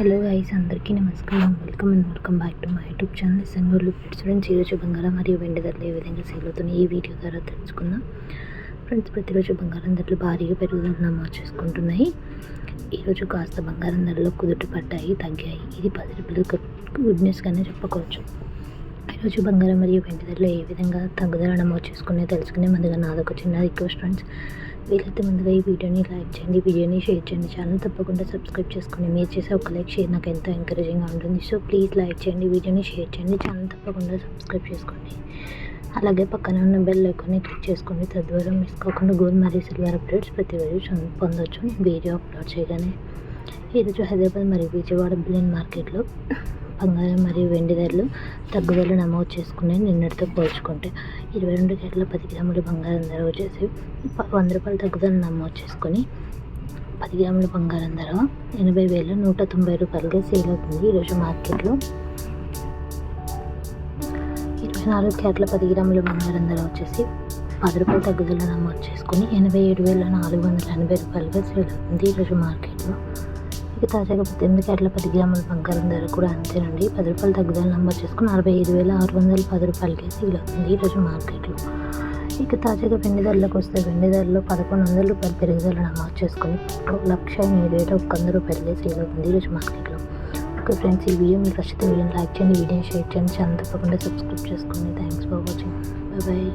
Hello guys అందరికీ నమస్కారం. Welcome and welcome back to my YouTube channel. సంగూర్లు friends ఈరోజు బంగారం మరియు వెండి ధరలు ఏ విధంగా సేల్ అవుతున్నాయి ఈ వీడియో ద్వారా తెలుసుకుందాం. ఫ్రెండ్స్ ప్రతిరోజు బంగారం ధరలు భారీగా పెరుగుదల నమోదు చేసుకుంటున్నాయి. ఈరోజు కాస్త బంగారం ధరలు కుదుట పడ్డాయి తగ్గాయి. ఇది పది రూపాయలు గుడ్ న్యూస్గానే చెప్పుకోవచ్చు. ఈరోజు బంగారం మరియు వెండి ధరలు ఏ విధంగా తగ్గుదల నమోదు చేసుకున్నాయో తెలుసుకునే ముందుగా నాదొక చిన్న రిక్వెస్ట్ ఫ్రెండ్స్ వీలైతే ముందుగా ఈ వీడియోని లైక్ చేయండి వీడియోని షేర్ చేయండి ఛానల్ తప్పకుండా సబ్స్క్రైబ్ చేసుకోండి మీరు చేసే ఒక లైక్ షేర్ నాకు ఎంతో ఎంకరేజింగ్గా ఉంటుంది. సో ప్లీజ్ లైక్ చేయండి వీడియోని షేర్ చేయండి ఛానల్ తప్పకుండా సబ్స్క్రైబ్ చేసుకోండి. అలాగే పక్కన ఉన్న బెల్ ఐకాన్ని క్లిక్ చేసుకోండి. తద్వారా మిస్ కాకుండా గోల్డ్ మరియు సిల్వర్ అప్డేట్స్ ప్రతి రోజు పొందొచ్చు. వీడియో అప్లోడ్ చేయగానే. ఈరోజు హైదరాబాద్ మరియు విజయవాడ బిలియన్ మార్కెట్లో బంగారం మరియు వెండి ధరలు తగ్గుదల నమోదు చేసుకున్నాయి నిన్నటితో పోల్చుకుంటే ఇరవై రెండు గంటల పది గ్రాముల బంగారం ధర వచ్చేసి వంద రూపాయల తగ్గుదల నమోదు చేసుకొని పది గ్రాముల బంగారం ధర ఎనభై వేల నూట తొంభై రూపాయలుగా సేల్ అవుతుంది ఈరోజు మార్కెట్లో. ఇరవై నాలుగు క్యాట్ల పది గ్రాముల బంగారం ధర వచ్చేసి పది రూపాయల తగ్గుదల నమోదు చేసుకొని ఎనభై ఏడు వేల నాలుగు వందల ఎనభై రూపాయలుగా సేల్ అవుతుంది ఈరోజు మార్కెట్. ఇక తాజాగా పద్దెనిమిది క్యాట్ల పది గ్రాముల బంగారం ధర కూడా అంతేనండి. పది రూపాయలు తగ్గుదల నమోదు చేసుకుని అరవై ఐదు వేల ఆరు వందల పది రూపాయలకి సీల్ అవుతుంది ఈరోజు మార్కెట్లో. ఇక తాజాగా వెండి ధరలకు వస్తే వెండి ధరలో పదకొండు వందల రూపాయలు పెరుగుదల నమోదు చేసుకుని లక్ష ఎనిమిది వేల ఒక వంద రూపాయలకి సీల్ అవుతుంది ఈరోజు మార్కెట్లో. ఓకే ఫ్రెండ్స్ ఈ వీడియో మీకు నచ్చితే వీడియోని లైక్ చేయండి వీడియోని షేర్ చేయండి ఛానల్ తప్పకుండా సబ్స్క్రైబ్ చేసుకోండి. Thanks for watching bye